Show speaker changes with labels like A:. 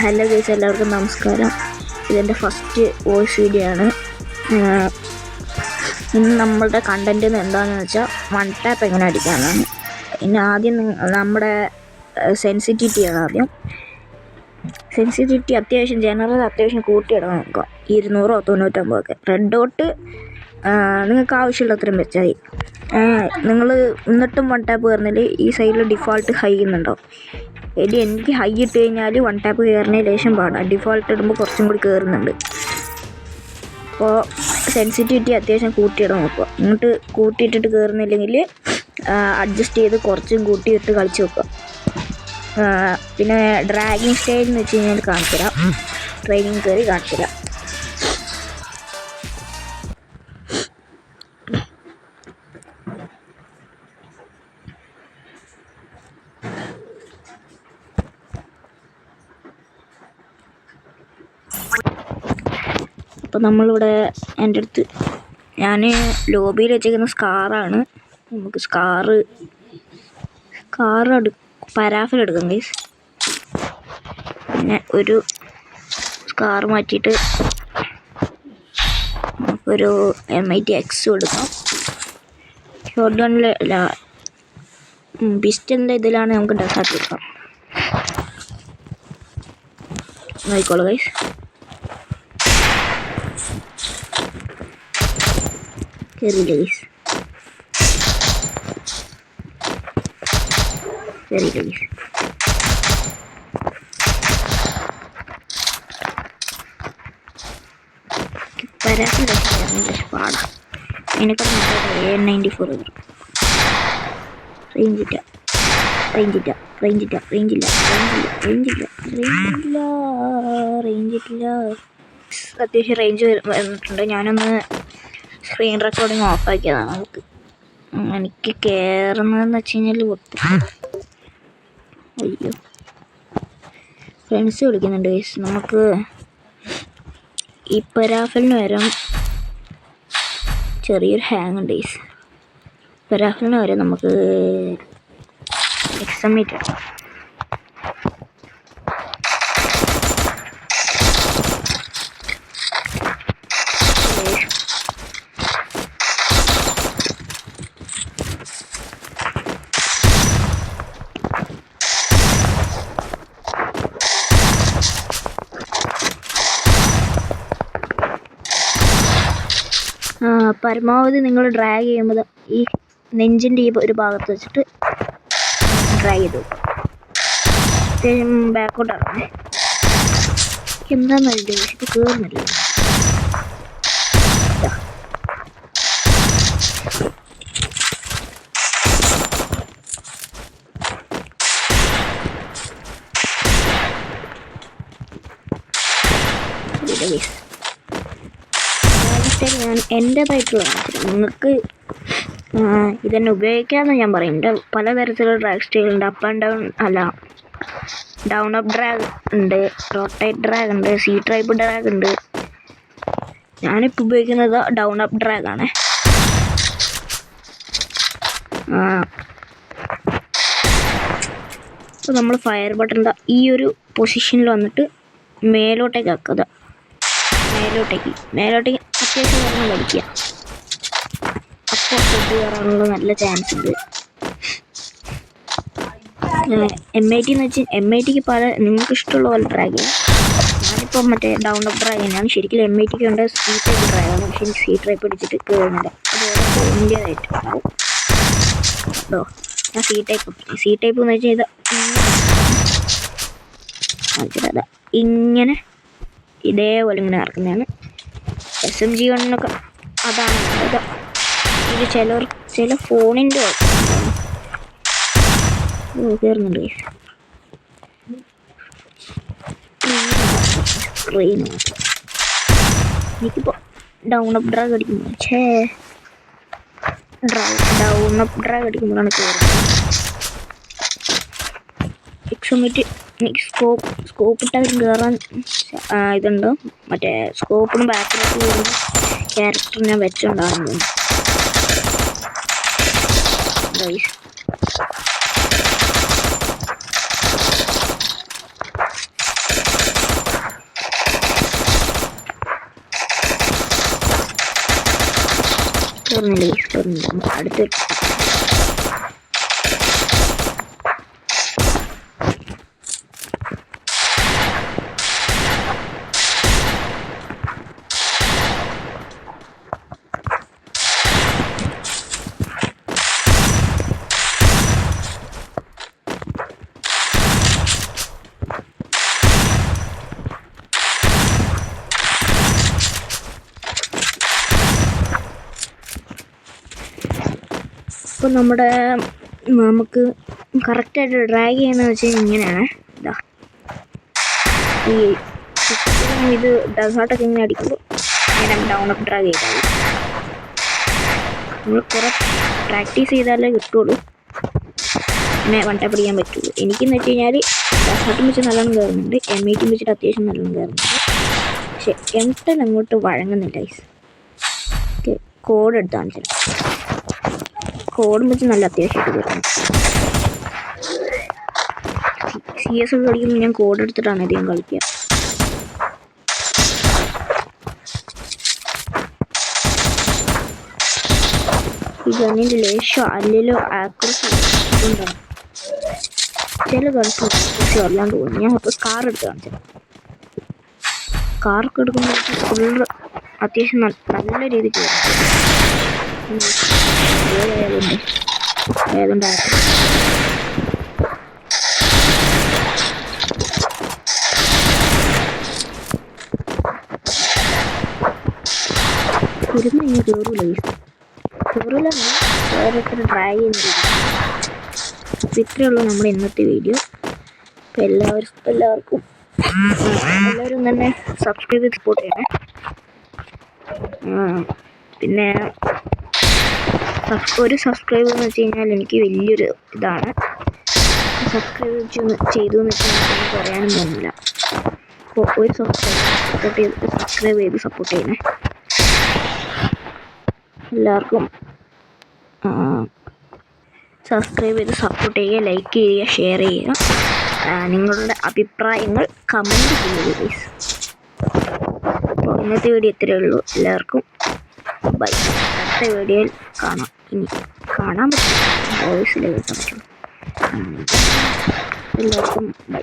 A: Hello guys എല്ലാവർക്കും നമസ്കാരം. ഇതെന്റെ ഫസ്റ്റ് വോയിസ് വീഡിയോ ആണ്. ഇന്ന് നമ്മളുടെ കണ്ടന്റ് എന്താണെന്ന് വെച്ചാൽ വൺ ടാപ്പ് എങ്ങനെ അടിക്കാനാണ് പിന്നെ ആദ്യം നമ്മുടെ സെൻസിറ്റിവിറ്റിയാണ് ആദ്യം. സെൻസിറ്റിവിറ്റി അത്യാവശ്യം ജനറൽ അത്യാവശ്യം കൂട്ടിയിടാൻ നോക്കാം ഇരുന്നൂറോ തൊണ്ണൂറ്റൊമ്പതൊക്കെ. റെഡ് ഡോട്ട് നിങ്ങൾക്ക് ആവശ്യമുള്ളത്രയും വെച്ചാൽ നിങ്ങൾ എന്നിട്ടും വൺ ടാപ്പ് കയറുന്നതിൽ ഈ സൈഡിൽ ഡിഫോൾട്ട് ഹൈ എന്നുണ്ടാവും എടി എനിക്ക് ഹൈ ഇട്ട് കഴിഞ്ഞാൽ വൺ ടാപ്പ് കയറുന്നതിന് ലേശം പാടാണ് ഡിഫോൾട്ട് ഇടുമ്പോൾ കുറച്ചും കൂടി കയറുന്നുണ്ട് അപ്പോൾ സെൻസിറ്റിവിറ്റി അത്യാവശ്യം കൂട്ടിയിടാൻ നോക്കുക എന്നിട്ട് കൂട്ടിയിട്ടിട്ട് കയറുന്നില്ലെങ്കിൽ അഡ്ജസ്റ്റ് ചെയ്ത് കുറച്ചും കൂട്ടിയിട്ട് കളിച്ച് വെക്കുക. പിന്നെ ഡ്രാഗിങ് സ്റ്റൈൽ എന്ന് വെച്ച് കഴിഞ്ഞാൽ കാണിച്ചു തരാം ട്രെയിനിങ് കയറി കാണിച്ചു തരാം അപ്പോൾ നമ്മളിവിടെ എന്റെ അടുത്ത് ഞാൻ ലോബിയിൽ വെച്ചേക്കുന്ന സ്കാറാണ് നമുക്ക് സ്കാറ് സ്കാർ എടു പരാഫിൽ എടുക്കാം ഗൈസ് പിന്നെ ഒരു സ്കാർ മാറ്റിയിട്ട് ഒരു എം ഐ ടി എക്സ് കൊടുക്കാം. ഷോർട്ട് ഗണ്ണിൽ പിസ്റ്റലിന്റെ ഇതിലാണ് നമുക്ക് ഡെസാർട്ട് എടുക്കാം നോക്കിക്കോളൂ ഗൈസ് കയറിയില്ല ഗൈസ് പരാതി പാടാം അതിനെക്കാളും എ നയന്റി ഫോർ വരും റേഞ്ചില്ല റേഞ്ചില്ല റേഞ്ചില്ല റേഞ്ചില്ല റേഞ്ചില്ല റേഞ്ചില്ല റേഞ്ചില്ല അത്യാവശ്യം റേഞ്ച് വന്നിട്ടുണ്ട്. ഞാനൊന്ന് സ്ക്രീൻ റെക്കോർഡിങ് ഓഫാക്കിയതാണ് നമുക്ക്. എനിക്ക് കയറുന്നതെന്ന് വെച്ച് കഴിഞ്ഞാൽ അയ്യോ. ഫ്രണ്ട്സ് വിളിക്കുന്നുണ്ട് guys. നമുക്ക് ഈ പരാഫലിന് വരാം ചെറിയൊരു ഹാങ് ഉണ്ട് ഗൈസ് പരാഫലിന് വരെ നമുക്ക് എക്സമിറ്റ് പരമാവധി നിങ്ങൾ ഡ്രാഗ് ചെയ്യുമ്പോൾ ഈ നെഞ്ചിന്റെ ഈ ഒരു ഭാഗത്ത് വെച്ചിട്ട് ഡ്രാഗ് ചെയ്ത് ബാക്കോട്ട് ഇറങ്ങണേ. എന്താണെന്ന് ഇത് ഇപ്പോൾ കയറുന്നില്ല ഇതാ. ഇതാ guys. ഡ്രാഗൺ ഞാൻ കാണിച്ചിട്ട് നിങ്ങൾക്ക് ഇതെന്നെ ഉപയോഗിക്കാമെന്ന് ഞാൻ പറയും. എന്റെ പലതരത്തിലുള്ള ഡ്രാഗ് സ്റ്റൈൽ ഉണ്ട്. അപ്പ് ആൻഡ് ഡൗൺ അല്ല ഡൗൺ അപ്പ് ഡ്രാഗ് ഉണ്ട് റോട്ടേറ്റ് ഡ്രാഗ് ഉണ്ട് സി ടൈപ്പ് ഡ്രാഗ് ഉണ്ട്. ഞാനിപ്പോൾ ഉപയോഗിക്കുന്നത് ഡൗൺ അപ്പ് ഡ്രാഗ് ആണ്. അപ്പോൾ നമ്മൾ ഫയർ ബട്ടൺ ഈ ഒരു പൊസിഷനിൽ വന്നിട്ട് മേലോട്ടേക്ക് ആക്കുക. മേലോട്ടേക്ക്. മേലോട്ടേക്ക് അത്യാവശ്യം പറഞ്ഞ് വലിക്കുക അപ്പോൾ ഫുഡ് കയറാനുള്ള നല്ല ചാൻസ് ഉണ്ട്. എം ഐ ടി എന്ന് വെച്ചാൽ എം ഐ ടിക്ക് പല നിങ്ങൾക്ക് ഇഷ്ടമുള്ള പോലെ ട്രാക്ക് ചെയ്യാം. ഞാനിപ്പോൾ മറ്റേ ഡൗൺ അപ്പ് ഡ്രൈവ് ശരിക്കും എം ഐ ടിക്ക് ഉണ്ട് സി ടൈപ്പ് ഡ്രൈവാണ് പക്ഷേ എനിക്ക് സി ടൈപ്പ് പിടിച്ചിട്ട് കയറുന്നില്ല അതുപോലെ ഫോണിന്റേതായിട്ട് ഉണ്ടാവും. കേട്ടോ ഞാൻ സി ടൈപ്പ് സി ടൈപ്പ് എന്ന് വെച്ചാൽ ഇത് ഇങ്ങനെ ഇതേപോലെ ഇങ്ങനെ ഇറക്കുന്നതാണ് എസ് എം ജി വണ്ണൊക്കെ അതാണ്. ഇത് ചില ചില ഫോണിന്റെ കയറുന്നുണ്ട് സ്ക്രീൻ ഡൗൺ അപ്പ് ഡ്രാഗ് അടിക്കുന്നു ഛേ. ഡൗൺ അപ്പ് ഡ്രാഗ് അടിക്കുമ്പോഴാണ് കയറുന്നത് എക്സോമിറ്റ് എനിക്ക് സ്കോപ്പ് സ്കോപ്പ് ഇട്ട് കയറാൻ ഇതുണ്ട്? മറ്റേ സ്കോപ്പിന് ബാക്കിലേക്ക് വരുന്ന ക്യാരക്ടർ ഞാൻ വെച്ചുണ്ടാകുന്നു അടുത്ത് ഇപ്പോൾ നമ്മുടെ നമുക്ക് കറക്റ്റായിട്ട് ഡ്രാഗ് ചെയ്യുന്നത് വെച്ച് കഴിഞ്ഞാൽ ഇങ്ങനെയാണ്. ഇതാ ഈ ഇത് ഡസാട്ടൊക്കെ ഇങ്ങനെ അടിക്കുമ്പോൾ ഇങ്ങനെ ഡൗൺ അപ്പ് ഡ്രാഗ് ചെയ്താൽ. നമ്മൾ കുറേ പ്രാക്ടീസ് ചെയ്താലേ കിട്ടുള്ളൂ. പിന്നെ വണ്ടപ്പ് ചെയ്യാൻ പറ്റുള്ളൂ. എനിക്കെന്ന് വെച്ച് കഴിഞ്ഞാൽ ഡെസേർട്ടും വെച്ച് നല്ലോണം കയറുന്നുണ്ട് എം ടി വെച്ചിട്ട് അത്യാവശ്യം നല്ലോണം കയറുന്നുണ്ട് പക്ഷെ എം ടെൻ അങ്ങോട്ട് വഴങ്ങുന്നില്ല ഓക്കെ കോഡ് എടുത്താണ് ചില കോഡും വെച്ച് നല്ല അത്യാവശ്യമായിട്ട് സി എസ് ഒക്കെ കളിക്കുമ്പോൾ ഞാൻ കോഡ് എടുത്തിട്ടാണ് അധികം കളിക്കുക. ഗണ്ണിന്റെ ലേശോ അല്ലല്ലോ ആക്രസി ചില ഗൺസ് അല്ലാണ്ട് പോകുന്നു ഞാൻ അപ്പോൾ കാർ എടുത്ത് കാണിച്ചത് കാർക്ക് എടുക്കുമ്പോൾ ഫുള്ള് അത്യാവശ്യം നല്ല രീതിക്ക് കുരുന്ന് ഇങ്ങനെ കയറൂല കയറൂല ഓരോരുത്തർ ട്രൈ ചെയ്യുന്ന അപ്പം ഇത്രയേ ഉള്ളൂ നമ്മുടെ ഇന്നത്തെ വീഡിയോ അപ്പം എല്ലാവരും എല്ലാവർക്കും എല്ലാവരും തന്നെ സബ്സ്ക്രൈബ് ചെയ്ത് സപ്പോർട്ട് ചെയ്യണേ പിന്നെ ഒരു സബ്സ്ക്രൈബ് എന്ന് വെച്ച് കഴിഞ്ഞാൽ എനിക്ക് വലിയൊരു ഇതാണ്. സബ്സ്ക്രൈബ് ചെയ്തു എന്ന് വെച്ചാൽ എനിക്ക് പറയാനും തോന്നില്ല. അപ്പോൾ ഒരു സബ്സ്ക്രൈബ് സപ്പോർട്ട് ചെയ്ത് സബ്സ്ക്രൈബ് ചെയ്ത് സപ്പോർട്ട് ചെയ്യണേ. എല്ലാവർക്കും സബ്സ്ക്രൈബ് ചെയ്ത് സപ്പോർട്ട് ചെയ്യുക ലൈക്ക് ചെയ്യുക ഷെയർ ചെയ്യുക. നിങ്ങളുടെ അഭിപ്രായങ്ങൾ കമന്റ് ചെയ്യുക പ്ലീസ് അപ്പോൾ ഇന്നത്തെ വീഡിയോ ഇത്രയേ ഉള്ളൂ. എല്ലാവർക്കും ബൈ അടുത്ത വീഡിയോയിൽ കാണാം. ഇനി കാണാൻ പറ്റും വോയിസിൽ കേൾക്കാൻ പറ്റുള്ളൂ ഉം. എല്ലാവർക്കും ബൈ